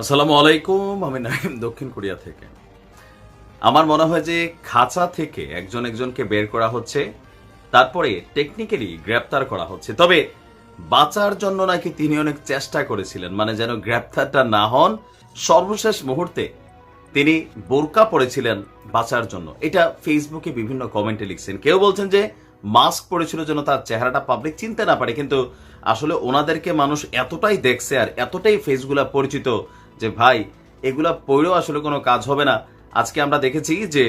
আসসালামু আলাইকুম, আমি নাইম দক্ষিণ কোরিয়া থেকে। আমার মনে হয় যে খাঁচা থেকে একজন একজনকে বের করা হচ্ছে, তারপরে টেকনিক্যালি গ্রেপ্তার করা হচ্ছে। তবে বাঁচার জন্য নাকি তিনি অনেক চেষ্টা করেছিলেন মানে যেন গ্রেপ্তারটা না হন, সর্বশেষ মুহূর্তে তিনি বোরকা পড়েছিলেন বাঁচার জন্য। এটা ফেসবুকে বিভিন্ন কমেন্টে লিখছেন। কেউ বলছেন যে মাস্ক পরেছিল যেন তার চেহারাটা পাবলিক চিনতে না পারে, কিন্তু আসলে ওনাদেরকে মানুষ এতটাই দেখছে আর এতটাই ফেসগুলা পরিচিত যে ভাই, এগুলা পড়েও আসলে কোনো কাজ হবে না। আজকে আমরা দেখেছি যে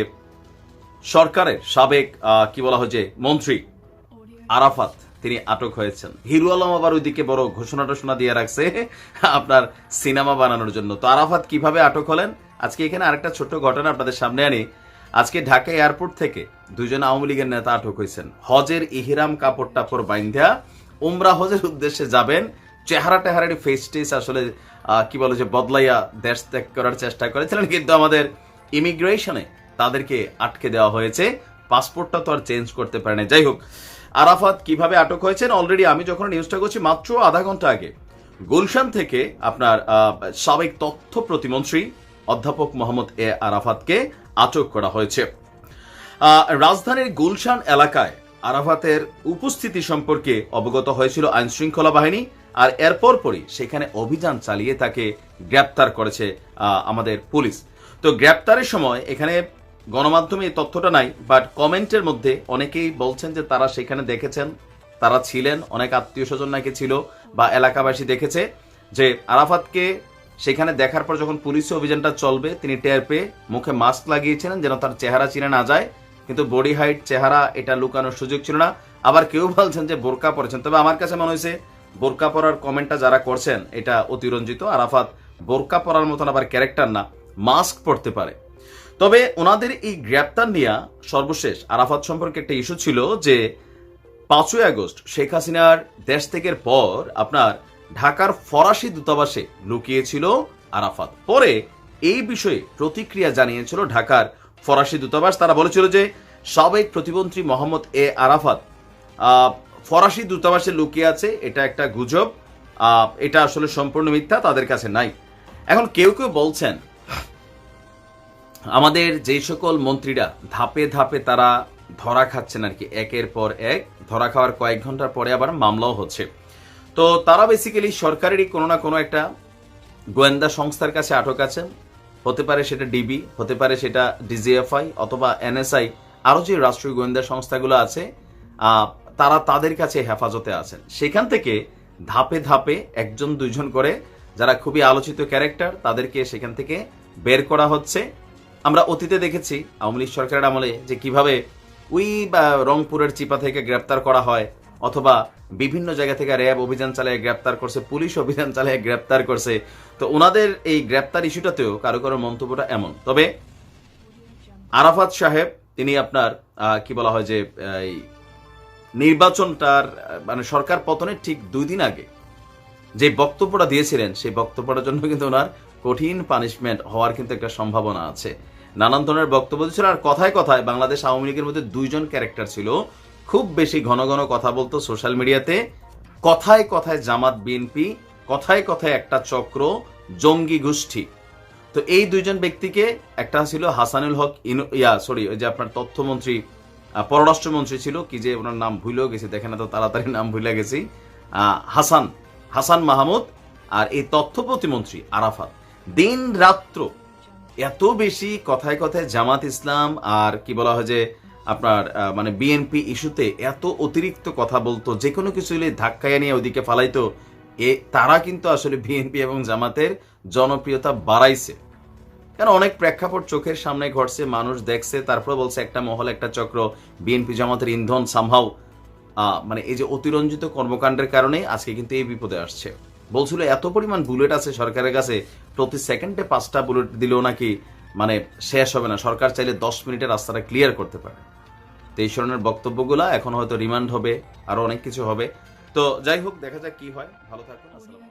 সরকারের সাবেক কি বলা হয় যে, মন্ত্রী আরাফাত, তিনি আটক হয়েছেন। হিরু আলম আবার ওইদিকে বড় ঘোষণা টোষণা দিয়ে রাখছে আপনার সিনেমা বানানোর জন্য। তো আরাফাত কীভাবে আটক হলেন? আজকে এখানে আরেকটা ছোট্ট ঘটনা আপনাদের সামনে আনি। আজকে ঢাকা এয়ারপোর্ট থেকে দুজন আওয়ামী লীগের নেতা আটক হয়েছেন। হজের ইহিরাম কাপড় টাপড় বাইন্ধা, উমরা হজের উদ্দেশ্যে যাবেন চেহারা টেহারার ফেস টেস আসলে কি বলে যে বদলাইয়া দেশ ত্যাগ করার চেষ্টা করেছিলেন, কিন্তু আমাদের ইমিগ্রেশনে তাদেরকে আটকে দেওয়া হয়েছে। পাসপোর্টটা তো আর চেঞ্জ করতে পারে না যাই হোক, আরাফাত কীভাবে আটক হয়েছেন? অলরেডি আমি যখন নিউজটা করছি, মাত্র আধা ঘণ্টা আগে গুলশান থেকে আপনার সাবেক তথ্য প্রতিমন্ত্রী অধ্যাপক মোহাম্মদ এ আরাফাতকে আটক করা হয়েছে। রাজধানীর গুলশান এলাকায় আরাফাতের উপস্থিতি সম্পর্কে অবগত হয়েছিল আইনশৃঙ্খলা বাহিনী। আর এরপর পরই সেখানে অভিযান চালিয়ে তাকে গ্রেপ্তার করেছে আমাদের পুলিশ। তো গ্রেপ্তারের সময় এখানে গণমাধ্যমে এই তথ্যটা নাই বাট কমেন্টের মধ্যে অনেকেই বলছেন যে তারা সেখানে দেখেছেন, তারা ছিলেন, অনেক আত্মীয় স্বজন নাকি ছিল বা এলাকাবাসী দেখেছে যে আরাফাতকে সেখানে দেখার পর যখন পুলিশ অভিযানটা চলবে, তিনি টের পেয়ে মুখে মাস্ক লাগিয়েছিলেন যেন তার চেহারা চিনে না যায়, কিন্তু বডি হাইট চেহারা এটা লুকানোর সুযোগ ছিল না। আবার কেউ বলছেন যে বোরকা পরেছেন, তবে আমার কাছে মনে হয়েছে বোরকা পরার কমেন্টটা যারা করছেন, এটা অতিরঞ্জিত। আরাফাত, বোরকা পরার মতন আবার ক্যারেক্টার না, মাস্ক পরতে পারে। তবে ওনাদের এই গ্রেপ্তার নিয়ে সর্বশেষ আরাফাত সম্পর্কে একটা ইস্যু ছিল যে, পাঁচই আগস্ট শেখ হাসিনার দেশ থেকের পর আপনার ঢাকার ফরাসি দূতাবাসে লুকিয়েছিল আরাফাত। পরে এই বিষয়ে প্রতিক্রিয়া জানিয়েছিল ঢাকার ফরাসি দূতাবাস। তারা বলেছিল যে, সাবেক প্রতিমন্ত্রী মোহাম্মদ এ আরাফাত ফরাসি দূতাবাসে লুকিয়ে আছে, এটা একটা গুজব। এটা আসলে সম্পূর্ণ মিথ্যা, তাদের কাছে নাই। এখন কেউ কেউ বলছেন, আমাদের যে সকল মন্ত্রীরা ধাপে ধাপে তারা ধরা খাচ্ছেন আর কি, একের পর এক, ধরা খাওয়ার কয়েক ঘণ্টার পরে আবার মামলাও হচ্ছে। তো তারা বেসিক্যালি সরকারেরই কোনো না কোনো একটা গোয়েন্দা সংস্থার কাছে আটক আছেন। হতে পারে সেটা ডিবি হতে পারে সেটা ডিজিএফআই অথবা এনএসআই আরও যে রাষ্ট্রীয় গোয়েন্দা সংস্থাগুলো আছে তারা তাদের কাছে হেফাজতে আছেন। সেখান থেকে ধাপে ধাপে একজন দুইজন করে যারা খুবই আলোচিত ক্যারেক্টার, তাদেরকে সেখান থেকে বের করা হচ্ছে। আমরা অতীতে দেখেছি আওয়ামী লীগ সরকারের আমলে যে কীভাবে ওই রংপুরের চিপা থেকে গ্রেপ্তার করা হয়, অথবা বিভিন্ন জায়গা থেকে র্যাব অভিযান চালিয়ে গ্রেপ্তার করছে, পুলিশ অভিযান চালিয়ে গ্রেপ্তার করছে। তো ওনাদের এই গ্রেপ্তার ইস্যুটাতেও কারও কারও মন্তব্যটা এমন। তবে আরাফাত সাহেব, তিনি আপনার কি বলা হয় যে নির্বাচনটার মানে সরকার পতনের ঠিক দুই দিন আগে যে বক্তব্যটা দিয়েছিলেন, সেই বক্তব্যটার জন্য কিন্তু ওনার কঠিন পানিশমেন্ট হওয়ার কিন্তু একটা সম্ভাবনা আছে। নানান ধরনের বক্তব্য ছিল আর কথায় কথায় বাংলাদেশ আওয়ামী লীগের মধ্যে দুইজন ক্যারেক্টার ছিল। খুব বেশি ঘন ঘন কথা বলতো সোশ্যাল মিডিয়াতে কথায় কথায় জামাত, বিএনপি, কথায় কথায় একটা চক্র, জঙ্গি গোষ্ঠী। তো এই দুইজন ব্যক্তিকে একটা ছিল হাসানুল হক ইয়া সরি ওই যে আপনার তথ্যমন্ত্রী পররাষ্ট্রমন্ত্রী ছিল, কি যে ওনার নাম ভুলেও গেছি, দেখেন তো, তাড়াতাড়ি নাম ভুলে গেছি। হাসান হাসান মাহমুদ আর এই তথ্য প্রতিমন্ত্রী আরাফাত। দিন রাত্র এত বেশি কথায় কথায় জামাত ইসলাম আর কি বলা হয় যে আপনার মানে বিএনপি ইস্যুতে এত অতিরিক্ত কথা বলতো, যে কোনো কিছু ধাক্কায় নিয়ে ওদিকে ফালাইতো, এ তারা কিন্তু আসলে বিএনপি এবং জামাতের জনপ্রিয়তা বাড়াইছে। কারণ অনেক প্রেক্ষাপট চোখের সামনে ঘটছে, মানুষ দেখছে, তারপরে বলছে একটা মহল, একটা চক্র, বিএনপি জামাতের ইন্ধন সামহাও মানে এই যে অতিরঞ্জিত কর্মকাণ্ডের কারণে আজকে কিন্তু এই বিপদে আসছে। বলছিল, এত পরিমাণ বুলেট আছে সরকারের কাছে, প্রতি সেকেন্ডে পাঁচটা বুলেট দিলেও নাকি মানে শেষ হবে না। সরকার চাইলে দশ মিনিটে রাস্তাটা ক্লিয়ার করতে পারে। তো এই ধরনের বক্তব্যগুলা এখন হয়তো রিমান্ড হবে, আরও অনেক কিছু হবে। তো যাই হোক, দেখা যাক কি হয়। ভালো থাকুন, আসসালাম